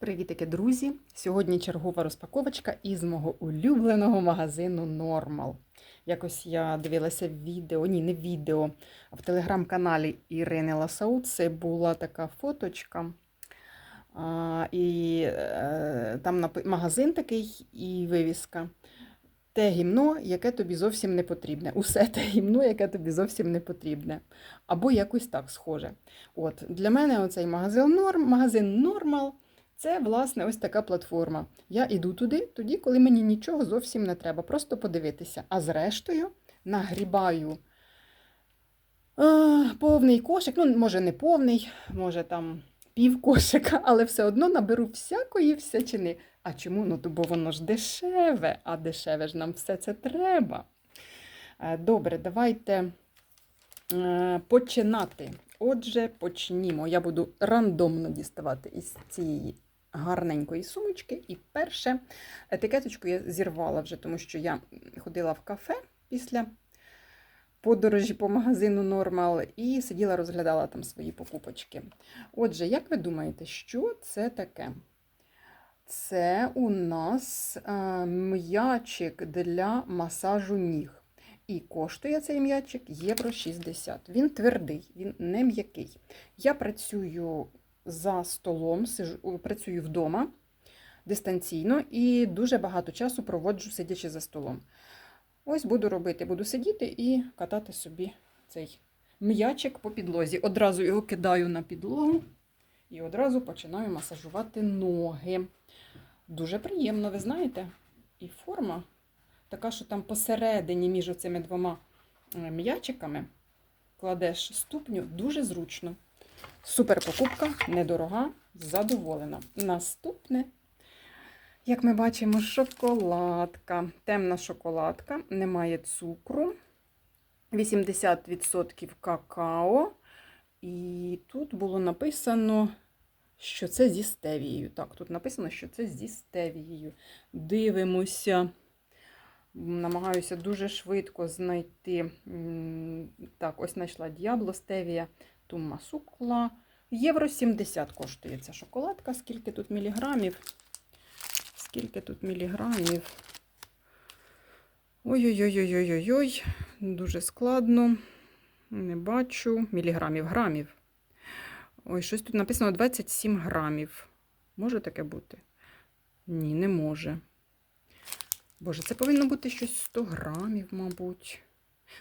Привітики, друзі! Сьогодні чергова розпаковочка із мого улюбленого магазину Normal. Якось я дивилася відео, ні, не відео, а в телеграм-каналі Ірини Ласау це була така фоточка. А, і е, там магазин такий і вивіска. Те гімно, яке тобі зовсім не потрібне. Усе те гімно, яке тобі зовсім не потрібне. Або якось так схоже. От, для мене оцей магазин Норм, магазин Normal це, власне, ось така платформа. Я йду туди, тоді, коли мені нічого зовсім не треба, просто подивитися. А зрештою нагрібаю е, повний кошик, ну, може, не повний, може там пів кошика, але все одно наберу всякої всячини. А чому? Ну, бо воно ж дешеве, а дешеве ж нам все це треба. Е, Добре, давайте е, починати. Отже, почнімо. Я буду рандомно діставати із цієї гарненької сумочки. І перше етикеточку я зірвала вже, тому що я ходила в кафе після подорожі по магазину Нормал і сиділа, розглядала там свої покупочки. Отже, як ви думаєте, що це таке? Це у нас е, м'ячик для масажу ніг. І коштує цей м'ячик євро 60. Він твердий, він не м'який. Я працюю за столом, сижу, працюю вдома дистанційно і дуже багато часу проводжу сидячи за столом. Ось буду робити, буду сидіти і катати собі цей м'ячик по підлозі. Одразу його кидаю на підлогу і одразу починаю масажувати ноги. Дуже приємно, ви знаєте? І форма така, що там посередині між цими двома е, м'ячиками кладеш ступню дуже зручно. Супер покупка, недорога, задоволена. Наступне, як ми бачимо, шоколадка. Темна шоколадка, немає цукру, 80% какао. І тут було написано, що це зі стевією. Так, тут написано, що це зі стевією. Дивимося. Намагаюся дуже швидко знайти. Так, ось знайшла Діабло Стевія Тумма Сукла. Євро 70 коштує ця шоколадка. Скільки тут міліграмів? Скільки тут міліграмів? Ой-ой-ой-ой-ой-ой. Дуже складно. Не бачу. Міліграмів, грамів. Ой, щось тут написано 27 грамів. Може таке бути? Ні, не може. Боже, це повинно бути щось 100 грамів, мабуть.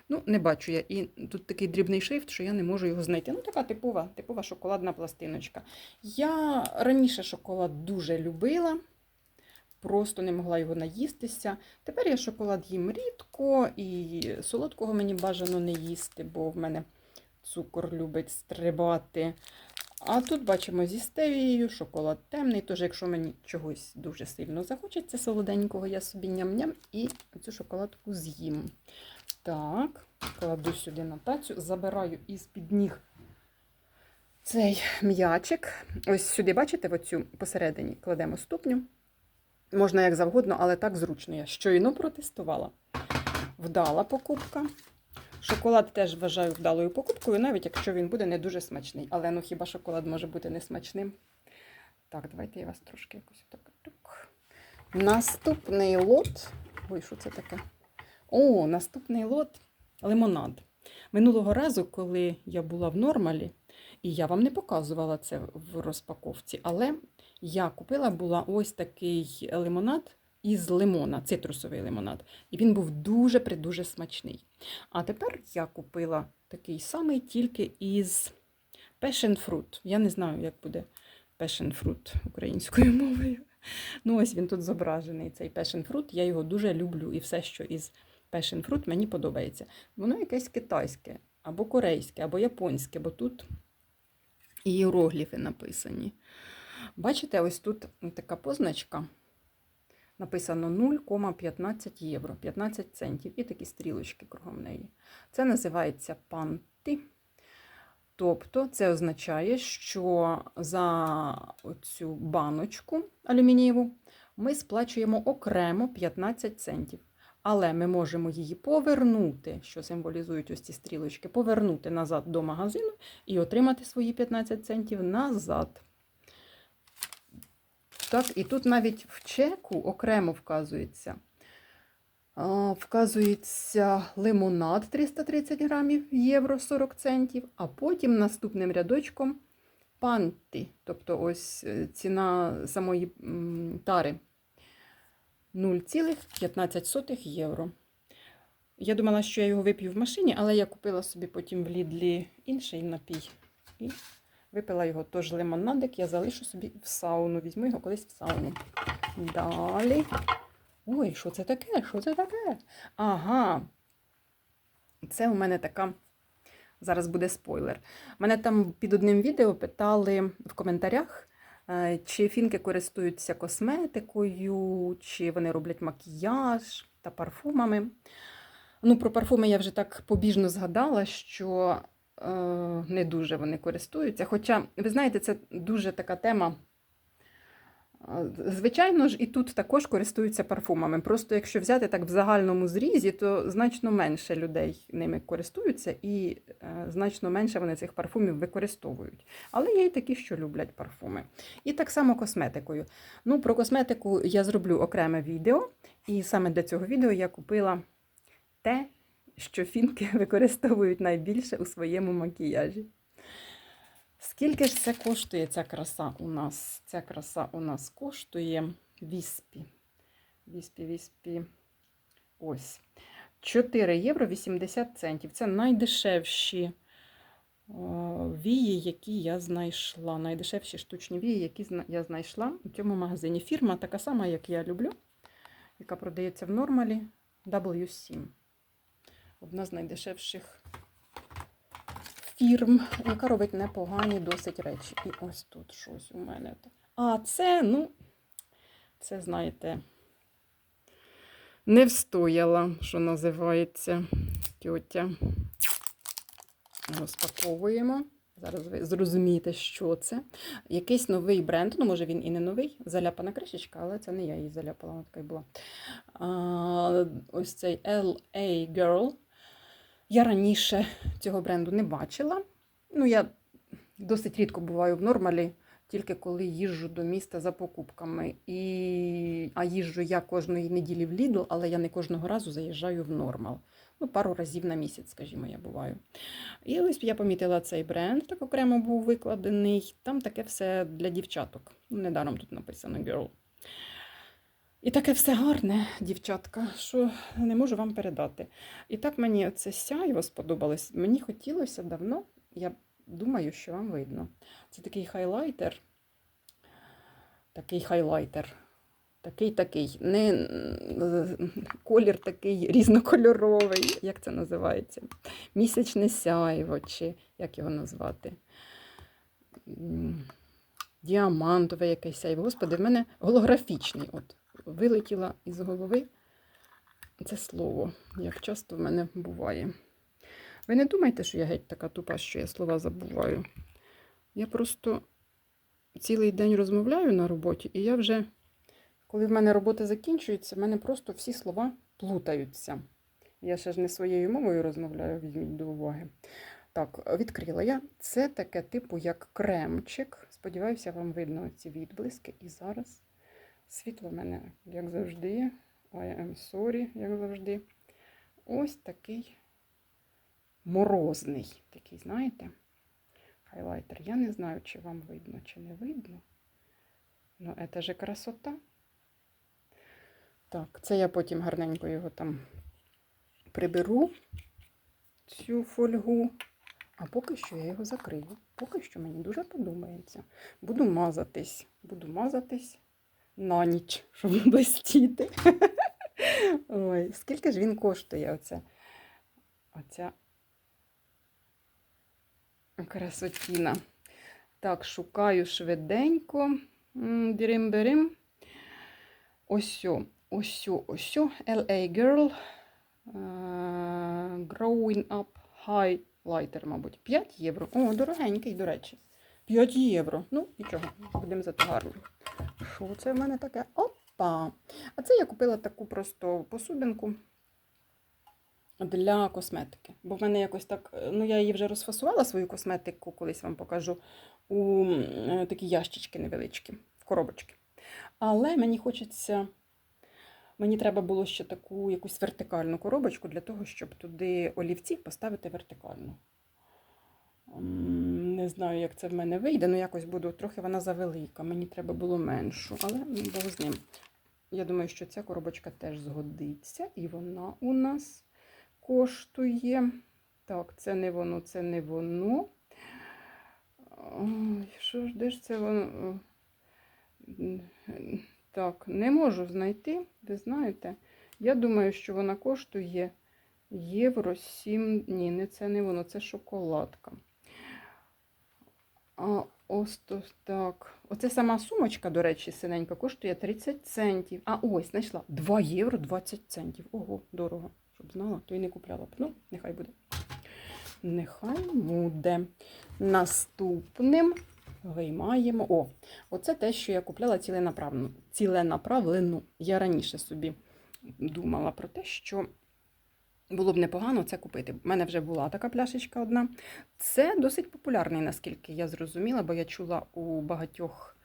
Ну, не бачу я. І тут такий дрібний шрифт, що я не можу його знайти. Ну, така типова, типова шоколадна пластиночка. Я раніше шоколад дуже любила, просто не могла його наїстися. Тепер я шоколад їм рідко і солодкого мені бажано не їсти, бо в мене цукор любить стрибати. А тут бачимо зі стевією, шоколад темний, тож якщо мені чогось дуже сильно захочеться солоденького, я собі ням-ням і цю шоколадку з'їм. Так, кладу сюди на тацю, забираю із-під ніг цей м'ячик. Ось сюди, бачите, оцю посередині кладемо ступню. Можна як завгодно, але так зручно. Я щойно протестувала. Вдала покупка. Шоколад теж вважаю вдалою покупкою, навіть якщо він буде не дуже смачний. Але ну хіба шоколад може бути не смачним? Так, давайте я вас трошки якось так. Наступний лот. Ой, що це таке? О, наступний лот лимонад. Минулого разу, коли я була в нормалі, і я вам не показувала це в розпаковці, але я купила була ось такий лимонад із лимона, цитрусовий лимонад. І він був дуже-придуже смачний. А тепер я купила такий самий тільки із passion fruit. Я не знаю, як буде passion fruit українською мовою. Ну, ось він тут зображений, цей passion fruit. Я його дуже люблю. І все, що із passion fruit, мені подобається. Воно якесь китайське, або корейське, або японське, бо тут іерогліфи написані. Бачите, ось тут така позначка. Написано 0,15 євро, 15 центів. І такі стрілочки кругом неї. Це називається панти. Тобто це означає, що за цю баночку алюмінієву ми сплачуємо окремо 15 центів. Але ми можемо її повернути, що символізують ось ці стрілочки, повернути назад до магазину і отримати свої 15 центів назад. Так, і тут навіть в чеку окремо вказується. Вказується лимонад 330 грамів, євро 40 центів, а потім наступним рядочком панти, тобто ось е, ціна самої тари 0,15 євро. Я думала, що я його вип'ю в машині, але я купила собі потім в Лідлі інший напій. І випила його. Тож лимонадик я залишу собі в сауну. Візьму його колись в сауну. Далі. Ой, що це таке? Що це таке? Ага. Це у мене така. Зараз буде спойлер. Мене там під одним відео питали в коментарях, е, чи фінки користуються косметикою, чи вони роблять макіяж та парфумами. Ну, про парфуми я вже так побіжно згадала, що не дуже вони користуються. Хоча, ви знаєте, це дуже така тема. Е, Звичайно ж, і тут також користуються парфумами. Просто якщо взяти так в загальному зрізі, то значно менше людей ними користуються, і е, значно менше вони цих парфумів використовують. Але є й такі, що люблять парфуми. І так само косметикою. Ну, про косметику я зроблю окреме відео, і саме для цього відео я купила те, що фінки використовують найбільше у своєму макіяжі. Скільки ж це коштує ця краса у нас? Ця краса у нас коштує віспі. Віспі, віспі. Ось. 4 євро 80 центів. Це найдешевші вії, які я знайшла. Найдешевші штучні вії, які я знайшла у цьому магазині. Фірма така сама, як я люблю, яка продається в нормалі W7. Одна з найдешевших фірм, яка робить непогані досить речі. І ось тут щось у мене. А це, ну, це, знаєте, не встояла, що називається тьотя. Розпаковуємо. Зараз ви зрозумієте, що це. Якийсь новий бренд, ну, може він і не новий, заляпана кришечка, але це не я її заляпала, вона така й була. А, ось цей LA Girl. Я раніше цього бренду не бачила. Ну, я досить рідко буваю в нормалі, тільки коли їжджу до міста за покупками. І... А їжджу я кожної неділі в Lidl, але я не кожного разу заїжджаю в нормал. Ну, пару разів на місяць, скажімо, я буваю. І ось я помітила цей бренд, так окремо був викладений. Там таке все для дівчаток. Ну, Недаром тут написано girl. І таке все гарне, дівчатка, що не можу вам передати. І так мені це сяйво сподобалось. Мені хотілося давно, я думаю, що вам видно. Це такий хайлайтер. Такий хайлайтер. Такий такий. Не колір такий різнокольоровий, як це називається? Місячне сяйво, чи як його назвати? Діамантове якесь сяйво. Господи, в мене голографічний. От вилетіло із голови це слово, як часто в мене буває. Ви не думайте, що я геть така тупа, що я слова забуваю. Я просто цілий день розмовляю на роботі, і я вже, коли в мене робота закінчується, в мене просто всі слова плутаються. Я ще ж не своєю мовою розмовляю, візьміть до уваги. Так, відкрила я. Це таке типу як кремчик. Сподіваюся, вам видно ці відблиски. І зараз світло в мене, як завжди. I am sorry, як завжди. Ось такий морозний. Такий, знаєте, хайлайтер. Я не знаю, чи вам видно, чи не видно. Ну, це же красота. Так, це я потім гарненько його там приберу, цю фольгу. А поки що я його закрию. Поки що мені дуже подобається. Буду мазатись. Буду мазатись на ніч, щоб блистіти. Ой, скільки ж він коштує оце? Оця красотіна. Так, шукаю швиденько. Дірим-берим. Осьо, осьо, осьо. LA Girl. е, Growing Up Highlighter, мабуть. 5 євро. О, дорогенький, до речі. 5 євро. Ну, нічого, будемо зато гарно. Що це в мене таке? Опа! А це я купила таку просто посудинку для косметики. Бо в мене якось так, ну я її вже розфасувала свою косметику, колись вам покажу, у е, такі ящички невеличкі, в коробочки. Але мені хочеться. Мені треба було ще таку якусь вертикальну коробочку для того, щоб туди олівці поставити вертикально. Не знаю, як це в мене вийде, але якось буду. Трохи вона завелика. Мені треба було меншу, але ну, Бог з ним. Я думаю, що ця коробочка теж згодиться, і вона у нас коштує. Так, це не воно, це не воно. Ой, що ж, де ж це воно? Так, не можу знайти, ви знаєте. Я думаю, що вона коштує євро 7. Ні, не це не воно, це шоколадка. Ось то так. Оце сама сумочка, до речі, синенька, коштує 30 центів. А ось знайшла 2 євро 20 центів. Ого, дорого. Щоб знала, то й не купляла б. Ну, нехай буде. Нехай буде. Наступним виймаємо. О, оце те, що я купляла ціленаправну. ціленаправлену. Я раніше собі думала про те, що було б непогано це купити. У мене вже була така пляшечка одна. Це досить популярний, наскільки я зрозуміла, бо я чула у багатьох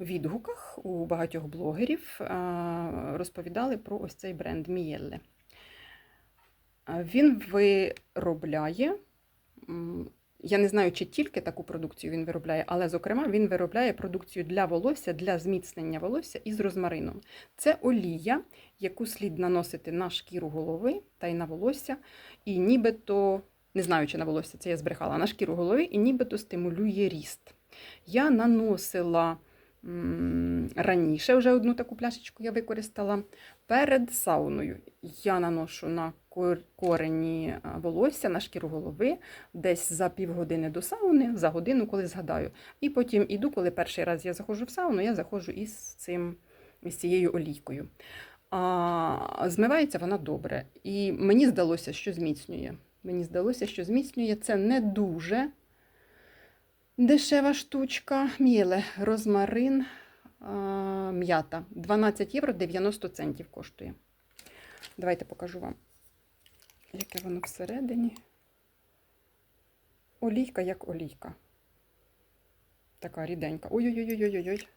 відгуках, у багатьох блогерів розповідали про ось цей бренд Мієлле. Він виробляє. Я не знаю, чи тільки таку продукцію він виробляє, але, зокрема, він виробляє продукцію для волосся, для зміцнення волосся із розмарином. Це олія, яку слід наносити на шкіру голови та й на волосся, і нібито, не знаю, чи на волосся це я збрехала, на шкіру голови, і нібито стимулює ріст. Я наносила раніше вже одну таку пляшечку я використала перед сауною. Я наношу на корені волосся, на шкіру голови, десь за півгодини до сауни, за годину, коли згадаю. І потім іду, коли перший раз я заходжу в сауну, я заходжу із цим, із цією олійкою. А, змивається вона добре. І мені здалося, що зміцнює. Мені здалося, що зміцнює. Це не дуже дешева штучка. Міле, розмарин, м'ята. 12 євро 90 центів коштує. Давайте покажу вам, яке воно всередині. Олійка як олійка. Така ріденька. Ой-ой-ой-ой-ой-ой.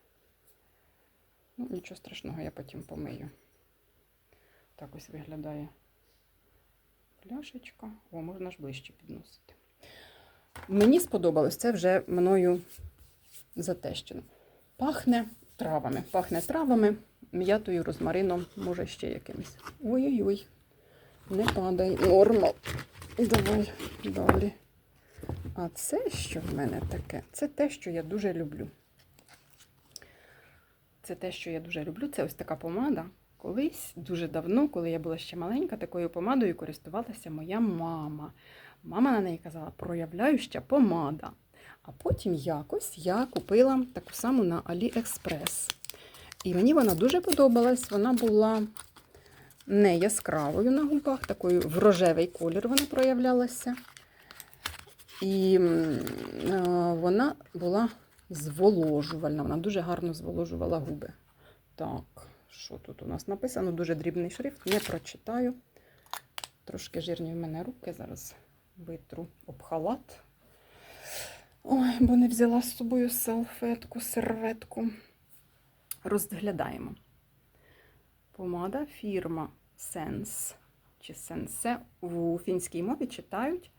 Ну, нічого страшного, я потім помию. Так ось виглядає пляшечка. О, можна ж ближче підносити. Мені сподобалось це вже мною затещено. Пахне травами. Пахне травами, м'ятою, розмарином, може ще якимось. Ой-ой-ой. Не падай. Норма. Давай далі. А це що в мене таке? Це те, що я дуже люблю. Це те, що я дуже люблю. Це ось така помада. Колись дуже давно, коли я була ще маленька, такою помадою користувалася моя мама. Мама на неї казала, проявляюща помада. А потім якось я купила таку саму на AliExpress. І мені вона дуже подобалась. Вона була не яскравою на губах, такою в рожевий колір вона проявлялася. І е, вона була зволожувальна. Вона дуже гарно зволожувала губи. Так, що тут у нас написано? Дуже дрібний шрифт, не прочитаю. Трошки жирні в мене руки. Зараз витру об халат. Ой, бо не взяла з собою салфетку, серветку. Розглядаємо. Помада фірма Sense чи Sense у фінській мові читають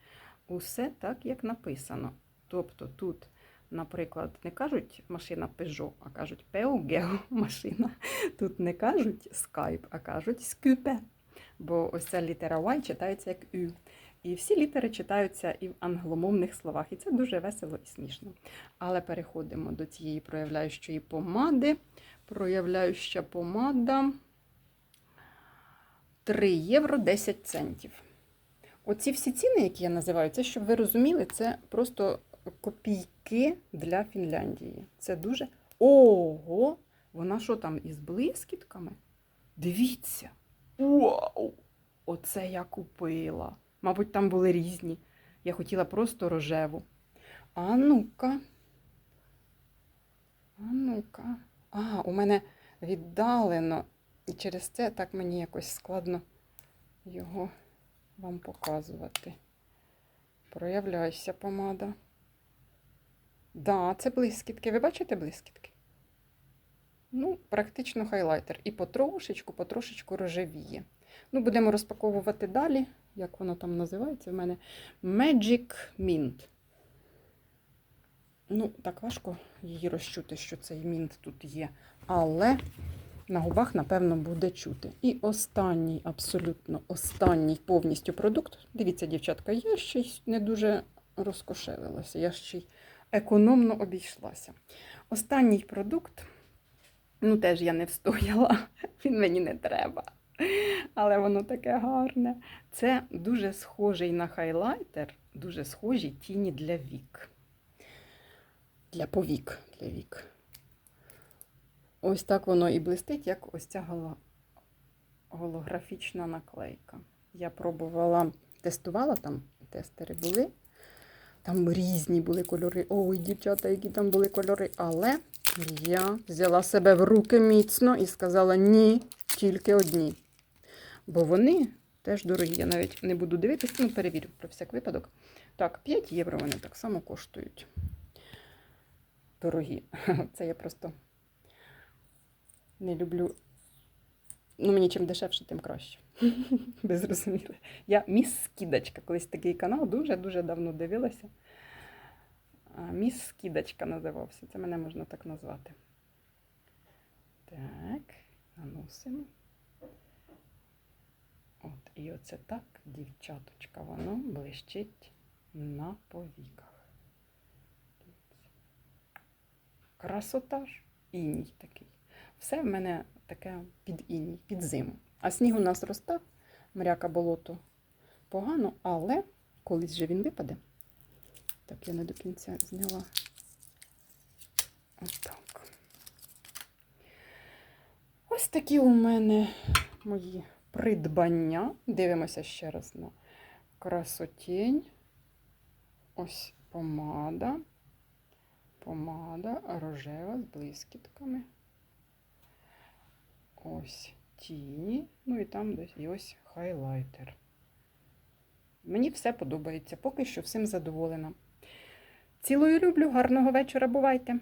усе так, як написано. Тобто тут, наприклад, не кажуть машина Peugeot, а кажуть Peugeot машина. Тут не кажуть Skype, а кажуть Skype. Бо ось ця літера Y читається як Ю. І всі літери читаються і в англомовних словах. І це дуже весело і смішно. Але переходимо до цієї проявляючої помади. Проявляюча помада 3 євро 10 центів. Оці всі ціни, які я називаю, це, щоб ви розуміли, це просто копійки для Фінляндії. Це дуже. Ого! Вона що там із блискітками? Дивіться! Вау! Оце я купила. Мабуть, там були різні. Я хотіла просто рожеву. А ну-ка. А ну-ка. А, у мене віддалено. І через це так мені якось складно його вам показувати. Проявляйся, помада. Да, це блискітки. Ви бачите блискітки? Ну, практично хайлайтер. І потрошечку, потрошечку рожевіє. Ну, будемо розпаковувати далі. Як воно там називається в мене? Magic Mint. Ну, так важко її розчути, що цей мінт тут є. Але на губах, напевно, буде чути. І останній, абсолютно останній повністю продукт. Дивіться, дівчатка, я ще й не дуже розкошелилася, я ще й економно обійшлася. Останній продукт, ну теж я не встояла, він мені не треба. Але воно таке гарне. Це дуже схожий на хайлайтер, дуже схожі тіні для вік. Для повік, для вік. Ось так воно і блистить, як ось ця голо- голографічна наклейка. Я пробувала, тестувала там, тестери були. Там різні були кольори. Ой, дівчата, які там були кольори. Але я взяла себе в руки міцно і сказала ні, тільки одні. Бо вони теж дорогі. Я навіть не буду дивитися, ну перевірю про всяк випадок. Так, 5 євро вони так само коштують. Дорогі. Це я просто не люблю. Ну, мені чим дешевше, тим краще. Ви зрозуміли. Я міс Скідочка. Колись такий канал дуже-дуже давно дивилася. Міс Скідочка називався. Це мене можна так назвати. Так, наносимо. От, і оце так, дівчаточка, воно блищить на повіках. Красота ж, іній такий. Все в мене таке під іній, під зиму. А сніг у нас росте, мряка болото погано, але колись же він випаде. Так, я не до кінця зняла. Отак. Ось такі у мене мої придбання. Дивимося ще раз на красотінь. Ось помада. Помада рожева з блискітками. Ось тіні. Ну і там десь і ось хайлайтер. Мені все подобається. Поки що всім задоволена. Цілую люблю, гарного вечора, бувайте!